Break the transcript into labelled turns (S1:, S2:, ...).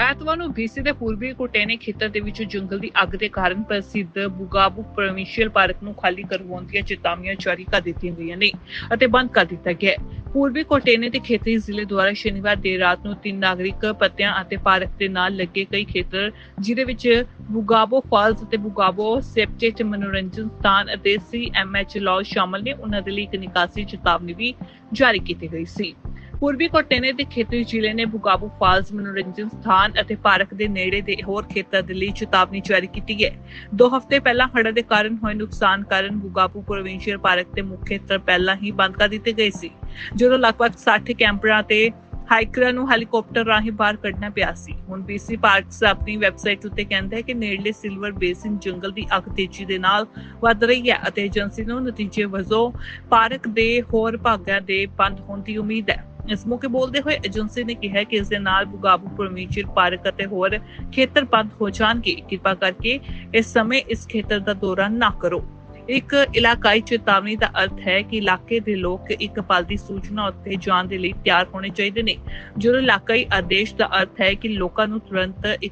S1: ਐਤਵਾਰ ਨੂੰ ਬੀਸੀ ਦੇ ਪੂਰਬੀ ਕੋਟੇਨੇ ਖੇਤਰ ਦੇ ਵਿੱਚ ਜੰਗਲ ਦੀ ਅੱਗ ਦੇ ਕਾਰਨ ਪ੍ਰਸਿੱਧ ਬੁਗਾਬੂ ਪ੍ਰੋਵਿੰਸ਼ੀਅਲ ਪਾਰਕ ਨੂੰ ਖਾਲੀ ਕਰਵਾਉਣ ਦੀਆਂ ਚੇਤਾਵਨੀਆਂ ਜਾਰੀ ਕਰ ਦਿੱਤੀਆਂ ਗਈਆਂ ਨੇ ਅਤੇ ਬੰਦ ਕਰ ਦਿੱਤਾ ਗਿਆ ਹੈ। ਪੂਰਬੀ ਕੋਟੇਨੇ ਦੇ ਖੇਤਰੀ ਜ਼ਿਲ੍ਹੇ ਦੁਆਰਾ ਸ਼ਨੀਵਾਰ ਦੇਰ ਰਾਤ ਨੂੰ ਤਿੰਨ ਨਾਗਰਿਕ, ਪੱਤਿਆਂ ਅਤੇ ਪਾਰਕ ਦੇ ਨਾਲ ਲੱਗੇ ਕਈ ਖੇਤਰ ਜਿਦੇ ਵਿੱਚ ਬੁਗਾਬੋ ਫਾਲਸ ਅਤੇ ਬੁਗਾਬੋ ਸੈਪਚੇਟ ਮਨੋਰੰਜਨ ਸਥਾਨ ਅਤੇ ਸੀਐਮਐਚ ਲਾਅ ਸ਼ਾਮਲ ਨੇ। ਉਹਨਾਂ ਦੇ ਲਈ ਇੱਕ ਨਿਕਾਸੀ ਚੇਤਾਵਨੀ ਵੀ ਜਾਰੀ ਕੀਤੀ ਗਈ ਸੀ। ਪੂਰਬੀ ਕੋਟੇਨੇ ਦੇ ਖੇਤਰੀ ਜ਼ਿਲ੍ਹੇ ਨੇ ਬੁਗਾਬੂ ਫਾਲਸ ਮਨੋਰੰਜਨ ਸਥਾਨ ਅਤੇ ਪਾਰਕ ਦੇ ਨੇੜੇ ਦੇ ਹੋਰ ਖੇਤਰ ਦੇ ਲਈ ਚੇਤਾਵਨੀ ਜਾਰੀ ਕੀਤੀ ਹੈ। ਦੋ ਹਫ਼ਤੇ ਪਹਿਲਾਂ ਹੜ੍ਹਾਂ ਦੇ ਕਾਰਨ ਹੋਏ ਨੁਕਸਾਨ ਕਾਰਨ ਬੁਗਾਬੂ ਪ੍ਰੋਵਿੰਸ਼ੀਅਲ ਪਾਰਕ ਦੇ ਮੁੱਖ ਖੇਤਰ ਪਹਿਲਾਂ ਹੀ ਬੰਦ ਕਰ ਦਿੱਤੇ ਗਏ ਸੀ, ਜਦੋਂ ਲਗਭਗ 60 ਕੈਂਪਰਾਂ ਤੇ ਹਾਈਕਰਾਂ ਨੂੰ ਹੈਲੀਕਾਪਟਰ ਰਾਹੀਂ ਬਾਹਰ ਕੱਢਣਾ ਪਿਆ ਸੀ। ਹੁਣ ਬੀਸੀ ਪਾਰਕਸ ਆਪਣੀ ਵੈਬਸਾਈਟ ਉੱਤੇ ਕਹਿੰਦਾ ਹੈ ਕਿ ਨੇੜਲੇ ਸਿਲਵਰ ਬੇਸਿਨ ਜੰਗਲ ਦੀ ਅੱਗ ਤੇਜ਼ੀ ਦੇ ਨਾਲ ਵੱਧ ਰਹੀ ਹੈ ਅਤੇ ਏਜੰਸੀ ਨੂੰ ਨਤੀਜੇ ਵਜੋਂ ਪਾਰਕ ਦੇ ਹੋਰ ਭਾਗਾਂ ਦੇ ਬੰਦ ਹੋਣ ਦੀ ਉਮੀਦ ਹੈ। ਇਸ ਮੌਕੇ ਬੋਲਦੇ ਹੋਏ ਏਜੰਸੀ ਨੇ ਕਿਹਾ ਕਿ ਇਸ ਦੇ ਨਾਲ ਬੁਗਾਬੂ ਪ੍ਰੋਵਿੰਸ਼ੀਅਲ ਪਾਰਕ ਅਤੇ ਹੋਰ ਖੇਤਰ ਬੰਦ ਹੋ ਜਾਣਗੇ। ਕਿਰਪਾ ਕਰਕੇ ਇਸ ਸਮੇਂ ਇਸ ਖੇਤਰ ਦਾ ਦੌਰਾ ਨਾ ਕਰੋ। ਇੱਕ ਇਲਾਕਾਈ ਚੇਤਾਵਨੀ ਦਾ ਅਰਥ ਹੈ ਕਿ ਇਲਾਕੇ ਦੇ ਲੋਕ ਇੱਕ ਪਲ ਦੀ ਸੂਚਨਾ ਉੱਤੇ ਜਾਣ ਦੇ ਲਈ ਤਿਆਰ ਹੋਣੇ ਚਾਹੀਦੇ ਨੇ। ਜਦੋਂ ਇਲਾਕਾਈ ਆਦੇਸ਼ ਦਾ ਅਰਥ ਹੈ ਕਿ ਲੋਕਾਂ ਨੂੰ ਤੁਰੰਤ